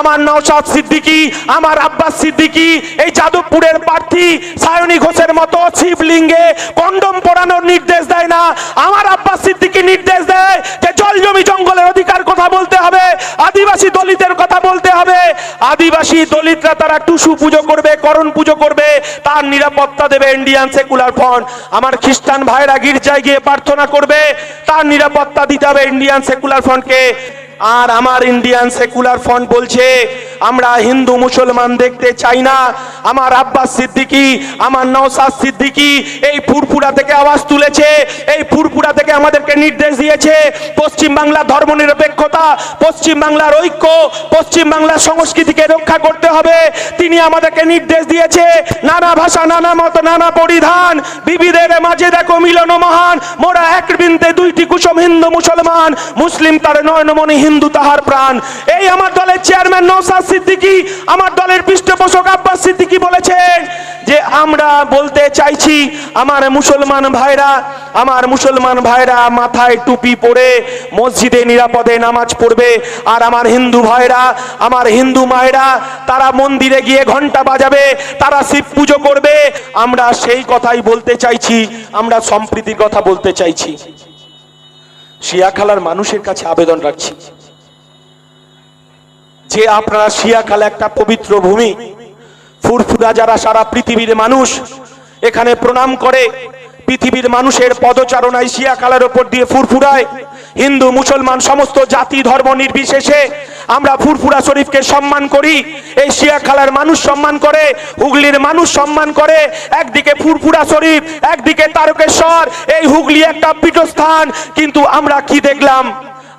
আমার নওশাদ সিদ্দিকী, আমার আব্বাস সিদ্দিকী, এই যাদবপুরের প্রার্থী সায়নী ঘোষের মতো শিবলিঙ্গে কন্ডম পরানোর নির্দেশ দেয় না। আমার আব্বাস সিদ্দিকী নির্দেশ দেয় যে জল জমি জঙ্গলের অধিকার কথা বলতে হবে, আদিবাসী দলিতের কথা বলতে হবে। আদিবাসী দলিতরা তারা টুসু পুজো করবে, করণ পুজো করবে, তার নিরাপত্তা দেবে ইন্ডিয়ান সেকুলার ফ্রন্ট। আমার খ্রিস্টান ভাইরা গির্জায় গিয়ে প্রার্থনা করবে, তার নিরাপত্তা দিতে হবে ইন্ডিয়ান সেকুলার ফ্রন্টকে। আর আমার ইন্ডিয়ান সেকুলার ফ্রন্ট বলছে, আমরা হিন্দু মুসলমান দেখতে চাই না। আমার আব্বাস সিদ্দিকি, আমার নওসাদ সিদ্দিকী এই ফুরফুরা থেকে আওয়াজ তুলেছে, এই ফুরফুরা থেকে আমাদেরকে নির্দেশ দিয়েছে, পশ্চিম বাংলা ধর্ম নিরপেক্ষতা পশ্চিম বাংলার ঐক্য, পশ্চিম বাংলার সংস্কৃতিকে রক্ষা করতে হবে। তিনি আমাদেরকে নির্দেশ দিয়েছে, নানা ভাষা, নানা মত, নানা পরিধান, বিবিধের মাঝে দেখো মিলন মহান, মোরা এক বৃন্দে দুইটি কুসুম হিন্দু মুসলমান, মুসলিম তার নয়নমণি হিন্দু তাহার প্রাণ। এই আমার দলের চেয়ারম্যান নৌসাদ সিদ্দিকি, আমার দলের পৃষ্ঠপোষক আব্বাস সিদ্দিকী বলেছেন যে আমরা বলতে চাইছি, আমার মুসলমান ভাইরা, আমার মুসলমান ভাইরা মাথায় টুপি পরে মসজিদে নিরাপদে নামাজ পড়বে। আর আমার হিন্দু ভাইরা, আমার হিন্দু মায়েরা, তারা মন্দিরে গিয়ে ঘণ্টা বাজাবে, তারা শিব পুজো করবে। আমরা সেই কথাই বলতে চাইছি, আমরা সম্প্রীতির কথা বলতে চাইছি। শিয়াখালার মানুষের কাছে আবেদন রাখছি। যে আপনারা শিয়াখালা একটা পবিত্র ভূমি, ফুরফুরা যারা সারা পৃথিবীর মানুষ এখানে প্রণাম করে, পৃথিবীর মানুষের পদচারণায় শিয়াখালার ওপর দিয়ে ফুরফুরায়, হিন্দু, মুসলমান, সমস্ত জাতি, ধর্ম নির্বিশেষে আমরা ফুরফুরা শরীফকে সম্মান করি, এই শিয়াখালার মানুষ সম্মান করে, হুগলির মানুষ সম্মান করে, একদিকে ফুরফুরা শরীফ, একদিকে তারকেশ্বর, এই হুগলি একটা পীঠস্থান, কিন্তু আমরা কি দেখলাম?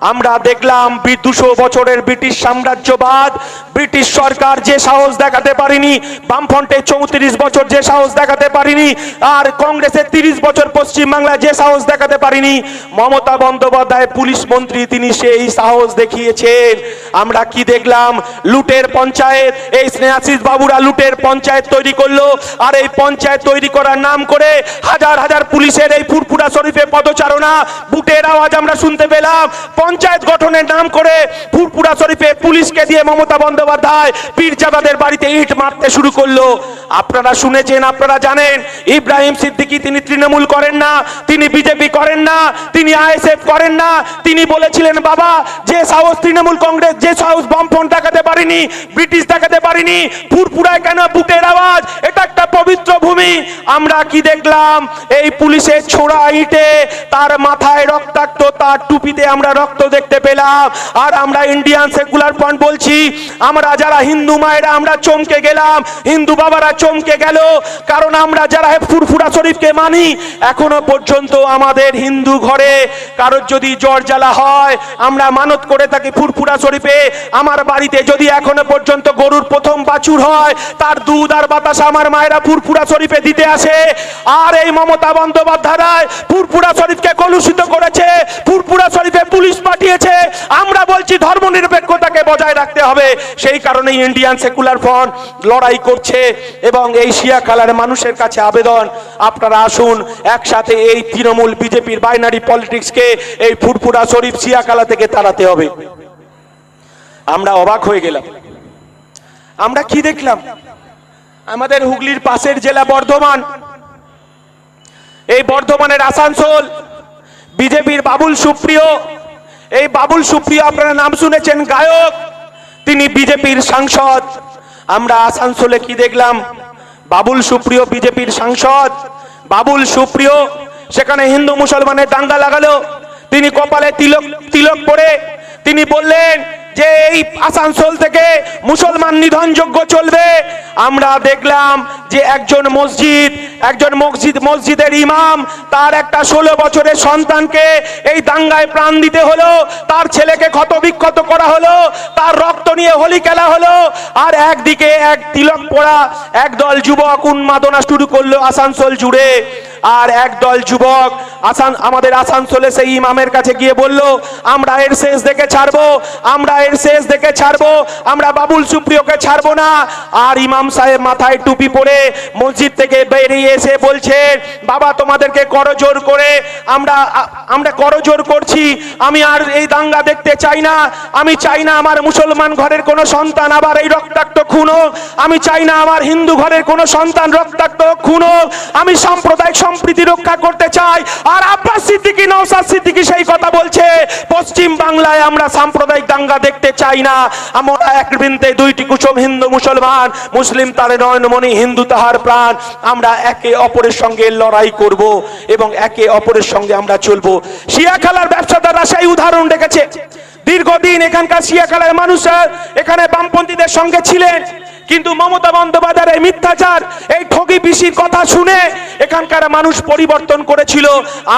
আমরা দেখলাম দুশো বছরের ব্রিটিশ সাম্রাজ্যবাদ, ব্রিটিশ সরকার যে সাহস দেখাতে পারেনি, বামফ্রন্টে চৌত্রিশ বছর যে সাহস দেখাতে পারেনি, আর কংগ্রেসের তিরিশ বছর পশ্চিম বাংলায় যে সাহস দেখাতে পারেনি, মমতা বন্দ্যোপাধ্যায় পুলিশ মন্ত্রী তিনি সেই সাহস দেখিয়েছেন। আমরা কি দেখলাম? লুটের পঞ্চায়েত, এই স্নেহাশিস বাবুরা লুটের পঞ্চায়েত তৈরি করল, আর এই পঞ্চায়েত তৈরি করার নাম করে হাজার হাজার পুলিশের এই ফুরফুরা শরীফে পদচারণা, বুটের আওয়াজ আমরা শুনতে পেলাম। পঞ্চায়েত গঠনের নাম করে ফুরপুরা শরীফে পুলিশকে দিয়ে মমতা বন্দ্যোপাধ্যায় পীরজাদাদের বাড়িতে ইট মারতে শুরু করল। আপনারা শুনেছেন, আপনারা জানেন, ইব্রাহিম সিদ্দিকী তিনি তৃণমূল করেন না, তিনি বিজেপি করেন না, তিনি আইএসএফ করেন না, তিনি বলেছিলেন, বাবা, যে সাহস তৃণমূল কংগ্রেস, যে সাহস বামফ্রন্ট দেখাতে পারিনি, ব্রিটিশ দেখাতে পারিনি ফুরপুরায় কেন বুটের আওয়াজ? এটা একটা পবিত্র ভূমি। আমরা কি দেখলাম? এই পুলিশের ছোড়া ইটে তার মাথায় রক্তাক্ত, তার টুপিতে আমরা রক্ত দেখতে পেলাম। আর আমরা ইন্ডিয়ান সেকুলার ফ্রন্ট বলছি, আমরা যারা হিন্দু মায়েরা, আমরা চমকে গেলাম। হিন্দু বাবারা চমকে গেল, কারণ আমরা যারা ফুরফুরা শরীফকে মানি, এখনও পর্যন্ত আমাদের হিন্দু ঘরে কারোর যদি জ্বর জ্বালা হয়, আমরা মানত করে থাকি ফুরফুরা শরীফে। আমার বাড়িতে যদি এখনও পর্যন্ত গরুর প্রথম বাছুর হয়, তার দুধ আর বাতাস আমার মায়েরা ফুরফুরা শরীফে দিতে আসে। আর এই মমতা বন্দ্যোপাধ্যায় ফুরফুরা শরীফকে কলুষিত করেছে। ফুরফুরা শরীফে পুলিশ পাঠিয়েছে। আমরা বলছি ধর্ম নিরপেক্ষতাকে বজায় রাখতে হবে। সেই কারণে ইন্ডিয়ান সেকুলার ফ্রন্ট লড়াই করছে এবং এই শিয়া কালার মানুষের কাছে আবেদন। আপনারা আসুন, একসাথে এই তৃণমূল বিজেপির বাইনারি পলিটিক্সকে এই ফুরফুরা শরীফ শিয়া কালা থেকে তাড়াতে হবে। আমরা অবাক হয়ে গেলাম। আমরা কি দেখলাম? আমাদের হুগলির পাশের জেলা বর্ধমান। এই বর্ধমানের আসানসোল, বিজেপির বাবুল সুপ্রিয় এই বাবুল সুপ্রিয় আপনারা নাম শুনেছেন গায়ক, তিনি বিজেপির সাংসদ। আমরা আসানসোলে কি দেখলাম? বাবুল সুপ্রিয় বিজেপির সাংসদ। বাবুল সুপ্রিয়, সেখানে হিন্দু মুসলমানের দাঙ্গা লাগালো। তিনি কপালে তিলক তিলক পরে তিনি বললেন যে এই আসানসোল থেকে মুসলমান নিধনযোগ্য চলবে, আমরা দেখলাম যে একজন মসজিদ একজন মসজিদ, মসজিদের ইমাম, তার একটা ষোলো বছরের সন্তানকে এই দাঙ্গায় প্রাণ দিতে হলো, তার ছেলেকে ক্ষত বিক্ষত করা হলো, তার রক্ত নিয়ে হোলি খেলা হলো, আর একদিকে এক তিলক পড়া, একদল যুবক উন্মাদনা শুরু করল আসানসোল জুড়ে, আর একদল যুবক আসান আমাদের আসানসোলে সেই ইমামের কাছে গিয়ে বলল, আমরা এর শেষ দেখে ছাড়বো, আমরা এর শেষ দেখে ছাড়বো, আমরা বাবুল সুপ্রিয়কে ছাড়বো না। আর ইমাম সাহেব মাথায় টুপি পরে মসজিদ থেকে বেরিয়ে এসে বলছেন বাবা, তোমাদেরকে করজোর করে আমরা আমরা করজোর করছি। আমি আর এই দাঙ্গা দেখতে চাই না। আমি চাই না আমার মুসলমান ঘরের কোনো সন্তান আবার এই রক্তাক্ত খুন হোক। আমি চাই না আমার হিন্দু ঘরের কোনো সন্তান রক্তাক্ত খুন হোক। আমি সাম্প্রদায়িক সম্প্রীতি রক্ষা করতে চাই। আর আব্বাস সিদ্দিকী নওসাদ সিদ্দিকী সেই কথা বলছে, পশ্চিম বাংলায় আমরা সাম্প্রদায়িক দাঙ্গা দেখতে চাই না। আমরা এক বৃন্তে দুইটি কুসুম হিন্দু মুসলমান, মুসলিম তার নয়নমণি, হিন্দু তাহার প্রাণ। আমরা একে অপরের সঙ্গে লড়াই করব এবং একে অপরের সঙ্গে আমরা চলবো। শিয়া খেলার ব্যবসাদাররা সেই উদাহরণ রেখেছে। দীর্ঘদিন এখানকার শিয়া খেলার মানুষরা, এখানে বামপন্থীদের সঙ্গে ছিলেন। কিন্তু মমতা বন্দ্যোপাধ্যায়ের মিথ্যাচার, এই ঠগি পিসির কথা শুনে এখানকার মানুষ পরিবর্তন করেছিল।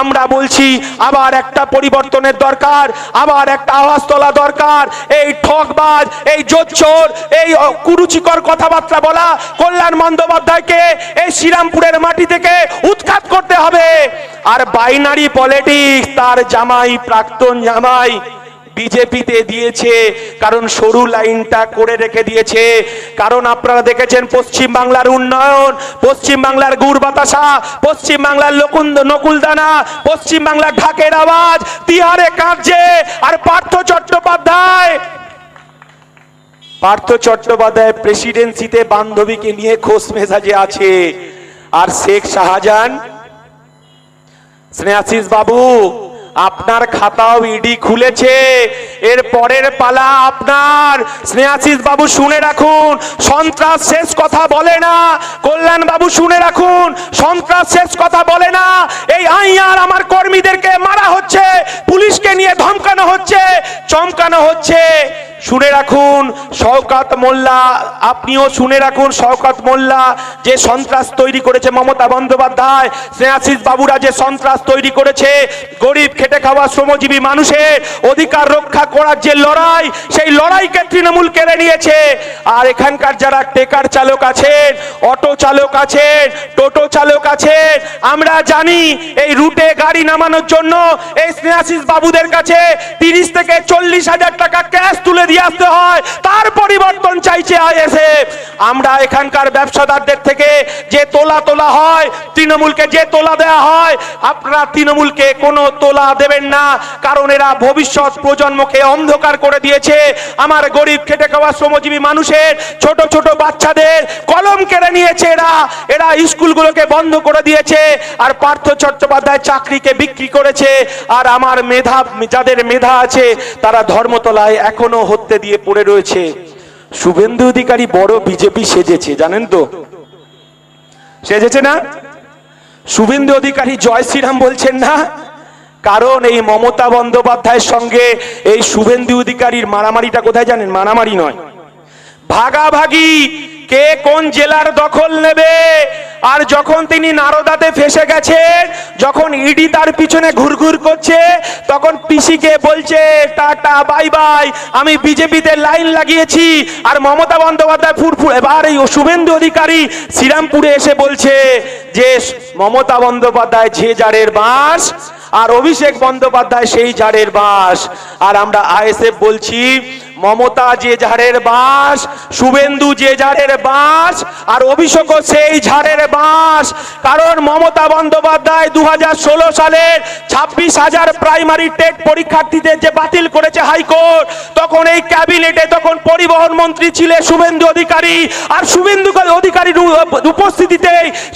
আমরা বলছি, আবার একটা পরিবর্তনের দরকার, আবার একটা আওয়াজ তোলা দরকার। এই ঠকবাজ এই জোচ্চোর, এই কুরুচিকর কথাবার্তা বলা কল্যাণ বন্দ্যোপাধ্যায়কে এই শ্রীরামপুরের মাটি থেকে উৎখাত করতে হবে। আর বাইনারি পলিটিক্স, তার জামাই, প্রাক্তন জামাই বিজেপিতে দিয়েছে, কারণ সরু লাইনটা করে রেখে দিয়েছে। কারণ আপনারা দেখেছেন পশ্চিম বাংলার উন্নয়ন পশ্চিম বাংলার গুড় বাতাসা পশ্চিম বাংলার লকুন্দ নকুলদানা পশ্চিম বাংলার ঢাকের আওয়াজ, তিহারে কাঁদছে। আর পার্থ চট্টোপাধ্যায় পার্থ চট্টোপাধ্যায় প্রেসিডেন্সিতে বান্ধবীকে নিয়ে খোস মেজাজে আছে। আর শেখ শাহজাহান, স্নেহাশিস বাবু আপনার খাতাও ইডি খুলেছে। এর পরের পালা আপনার। স্নেহাশিস বাবু, শুনে রাখুন। সন্ত্রাস শেষ কথা বলে না। কল্যাণ বাবু, শুনে রাখুন। সন্ত্রাস শেষ কথা বলে না। এই আইয়ার আমার কর্মীদেরকে মারা হচ্ছে। পুলিশকে নিয়ে ধমকানো হচ্ছে। চমকানো হচ্ছে। শুনে রাখুন, শওকাত মোল্লা, আপনিও শুনে রাখুন, শওকাত মোল্লা যে সন্ত্রাস তৈরি করেছে মমতা বন্দ্যোপাধ্যায় স্নেহাশিস বাবুরা যে সন্ত্রাস তৈরি করেছে, গরিব খেটে খাওয়া শ্রমজীবী মানুষের অধিকার রক্ষা করার যে লড়াই, সেই লড়াইকে তৃণমূল কেড়ে নিয়েছে। আর এখানকার যারা টেকার চালক আছেন, অটো চালক আছেন, টোটো চালক আছেন, আমরা জানি এই রুটে গাড়ি নামানোর জন্য এই স্নেহাশিস বাবুদের কাছে তিরিশ থেকে চল্লিশ হাজার টাকা ক্যাশ তুলে দিয়ে আসতে হয়। তার পরিবর্তন চাইছে আইএসএফ। আমরা এখানকার ব্যবসাদারদের থেকে যে তোলা তোলা হয়, তৃণমূলকে যে তোলা দেওয়া হয়, আপনারা তৃণমূলকে কোনো তোলা দেবেন না, কারণ এরা ভবিষ্যৎ প্রজন্মকে অন্ধকার করে দিয়েছে। আমার গরিব খেটে খাওয়া শ্রমজীবী মানুষের, ছোট ছোট বাচ্চাদের কলম কেড়ে নিয়েছে এরা। এরা স্কুলগুলোকে বন্ধ করে দিয়েছে আর পার্থ চট্টোপাধ্যায় চাকরিকে বিক্রি করেছে। আর আমার মেধা, যাদের মেধা আছে, তারা ধর্মতলায় এখনও হত্যে দিয়ে পড়ে রয়েছে। শুভেন্দু অধিকারী বড় বিজেপি সেজেছে, জানেন তো? সেজেছে না? শুভেন্দু অধিকারী জয় শ্রীরাম বলছেন না? কারণ এই মমতা বন্দ্যোপাধ্যায়ের সঙ্গে এই শুভেন্দু অধিকারীর মারামারিটা কোথায় জানেন? মারামারি নয়। ভাগাভাগি কে কোন জেলার দখল নেবে? আর যখন তিনি নারদাতে ফেসে গেছেন যখন ইডি তার পিছনে ঘুরঘুর করছে, তখন পিসিকে বলছে, টাটা, বাই বাই, আমি বিজেপিতে লাইন লাগিয়েছি। আর মমতা বন্দ্যোপাধ্যায় ফুরফুর, এবার এই শুভেন্দু অধিকারী শ্রীরামপুরে এসে বলছে যে, মমতা বন্দ্যোপাধ্যায় যে জারের বাঁশ আর অভিষেক বন্দ্যোপাধ্যায় সেই ঝাড়ের বাঁশ আর আমরা আইএসএফ বলছি মমতা যে ঝাড়ের বাঁশ, শুভেন্দু যে ঝাড়ের বাঁশ, আর অভিষেকও সেই ঝাড়ের বাঁশ। কারণ মমতা বন্দ্যোপাধ্যায় দু হাজার ষোলো সালের ছাব্বিশ হাজার প্রাইমারি টেট পরীক্ষার্থীদের যে বাতিল করেছে হাইকোর্ট, তখন এই ক্যাবিনেটে তখন পরিবহন মন্ত্রী ছিলেন শুভেন্দু অধিকারী। আর শুভেন্দু অধিকারীর উ- উপস্থিতিতে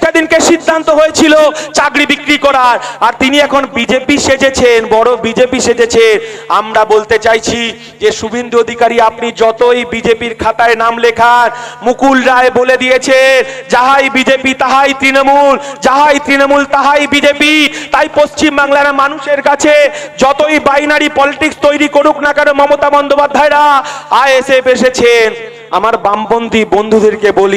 সেদিনকে সিদ্ধান্ত হয়েছিল চাকরি বিক্রি করার। আর তিনি এখন বিজেপি সেজেছেন, বড় বিজেপি সেজেছেন। আমরা বলতে চাইছি যে শুভেন্দু অধিকারী, আপনি যতই বিজেপির খাতায় নাম লেখান, মুকুল রায় বলে দিয়েছে, যাহাই বিজেপি, তাহাই তৃণমূল, যাহাই তৃণমূল, তাহাই বিজেপি। তাই পশ্চিম বাংলার মানুষের কাছে যতই বাইনারি পলিটিক্স তৈরি করুক না কেন, মমতা বন্দ্যোপাধ্যায়রা, আইএসএফ এসেছেন। আমার বামপন্থী বন্ধুদেরকে বলি